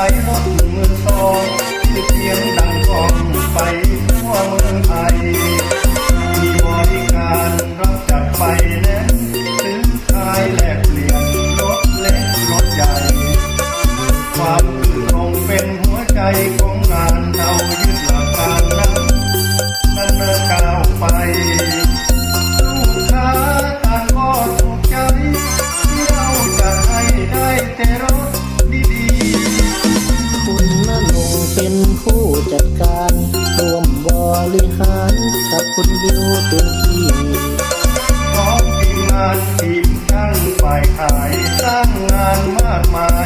ายหมดหนึ่งมือสองที่เพียงดัง ริหารกับคุณบิวเต็มที่พร้อมทีมงานทีมช่างฝ่าขายสร้างงานมากมาย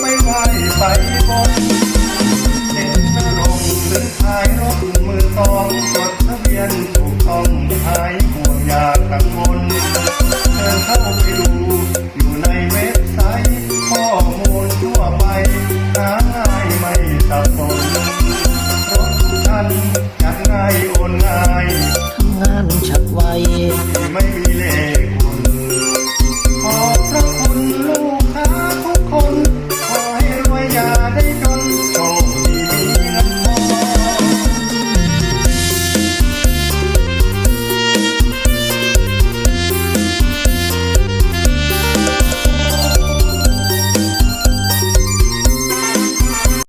ไม่ไหไปบนเด่นนรงหรือขยรถมือตองจดทะเบียนถูกต้องหายห่วงยากังวนเข้าไปดูอยู่ในเว็บไซต์ข้อมูลทั่วไปหาง่ายไม่สับนรถท่นจัดง่ายโอนง่ายทำงานฉับไวไม่มีเลข